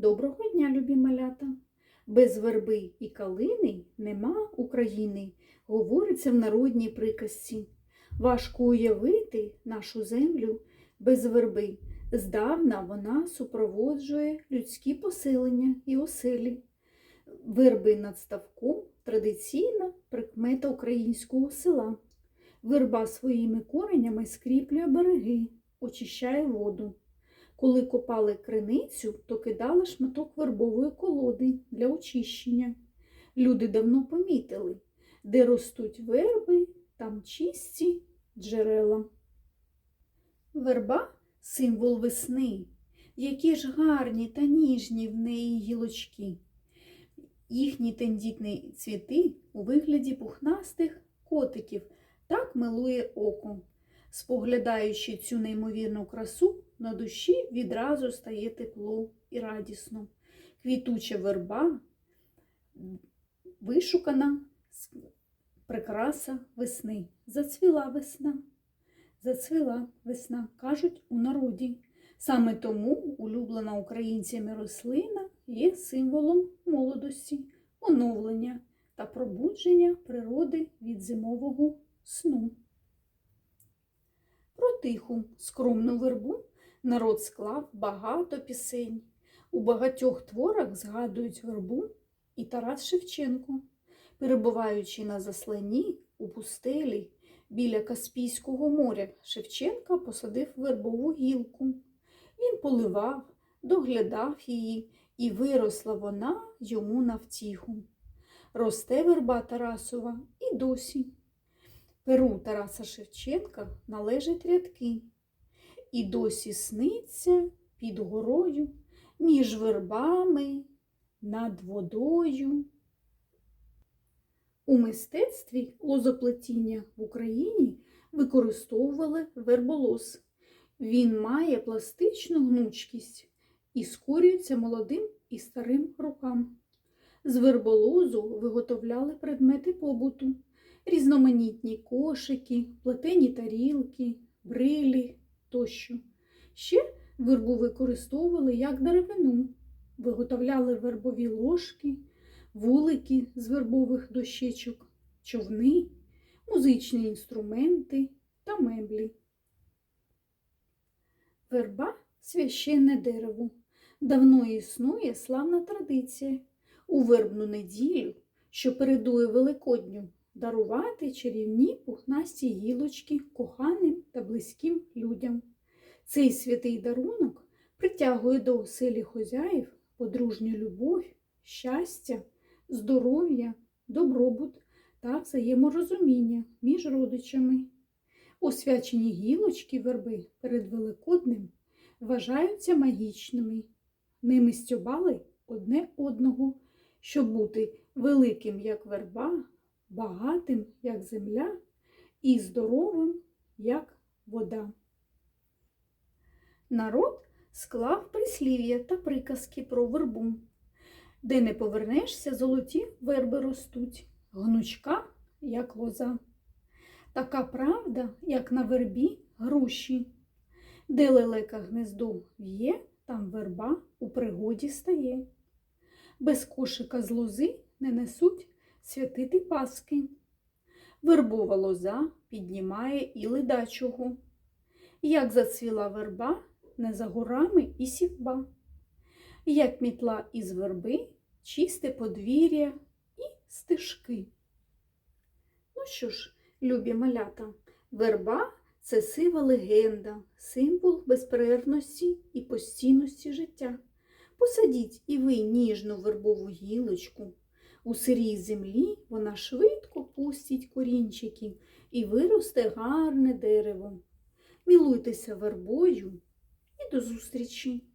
Доброго дня, любі малята! Без верби і калини нема України, говориться в народній приказці. Важко уявити нашу землю без верби. Здавна вона супроводжує людські поселення і оселі. Верби над ставком традиційна прикмета українського села. Верба своїми коренями скріплює береги, очищає воду. Коли копали криницю, то кидали шматок вербової колоди для очищення. Люди давно помітили, де ростуть верби, там чисті джерела. Верба символ весни. Які ж гарні та ніжні в неї гілочки. Їхні тендітні цвіти у вигляді пухнастих котиків так милує око. Споглядаючи цю неймовірну красу, на душі відразу стає тепло і радісно. Квітуча верба, вишукана прикраса весни. Зацвіла весна, зацвіла весна, кажуть у народі. Саме тому улюблена українцями рослина є символом молодості, оновлення та пробудження природи від зимового сну. Тиху, скромну вербу народ склав багато пісень. У багатьох творах згадують вербу і Тарас Шевченко, перебуваючи на засланні у пустелі біля Каспійського моря, Шевченка посадив вербову гілку. Він поливав, доглядав її, і виросла вона йому на втіху. Росте верба Тарасова і досі. Перу Тараса Шевченка належать рядки. І досі сниться під горою, між вербами, над водою. У мистецтві лозоплетіння в Україні використовували верболоз. Він має пластичну гнучкість і скорюється молодим і старим рукам. З верболозу виготовляли предмети побуту, різноманітні кошики, плетені тарілки, брилі тощо. Ще вербу використовували як деревину, виготовляли вербові ложки, вулики з вербових дощечок, човни, музичні інструменти та меблі. Верба священне дерево. Давно існує славна традиція у вербну неділю, що передує Великодню, дарувати чарівні пухнасті гілочки коханим та близьким людям. Цей святий дарунок притягує до оселі хозяїв подружню любов, щастя, здоров'я, добробут та взаєморозуміння між родичами. Освячені гілочки верби перед Великоднем вважаються магічними. Ними стьобали одне одного, щоб бути великим, як верба, багатим, як земля, і здоровим, як вода. Народ склав прислів'я та приказки про вербу. Де не повернешся, золоті верби ростуть, гнучка, як лоза. Така правда, як на вербі груші. Де лелека гнездо в'є, там верба у пригоді стає. Без кошика з лози не несуть святити паски. Вербова лоза піднімає і ледачого. Як зацвіла верба, не за горами і сівба. Як мітла із верби, чисте подвір'я і стежки. Ну що ж, любі малята, верба це сива легенда, символ безперервності і постійності життя. Посадіть і ви ніжну вербову гілочку. У сирій землі вона швидко пустить корінчики і виросте гарне дерево. Мілуйтеся вербою і до зустрічі!